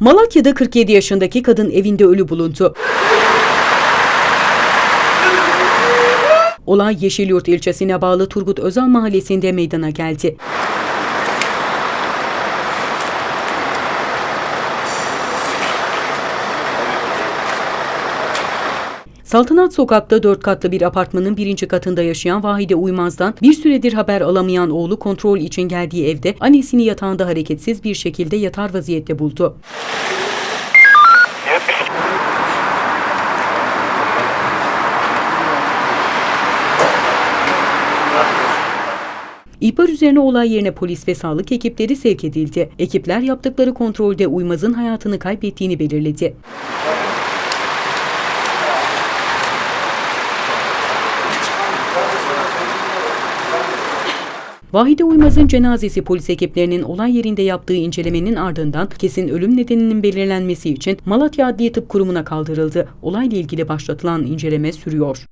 Malatya'da 47 yaşındaki kadın evinde ölü bulundu. Olay Yeşilyurt ilçesine bağlı Turgut Özal mahallesinde meydana geldi. Saltanat Sokak'ta dört katlı bir apartmanın birinci katında yaşayan Vahide Uymaz'dan bir süredir haber alamayan oğlu kontrol için geldiği evde annesini yatağında hareketsiz bir şekilde yatar vaziyette buldu. İhbar üzerine olay yerine polis ve sağlık ekipleri sevk edildi. Ekipler yaptıkları kontrolde Uymaz'ın hayatını kaybettiğini belirledi. Vahide Uymaz'ın cenazesi polis ekiplerinin olay yerinde yaptığı incelemenin ardından kesin ölüm nedeninin belirlenmesi için Malatya Adliye Tıp Kurumu'na kaldırıldı. Olayla ilgili başlatılan inceleme sürüyor.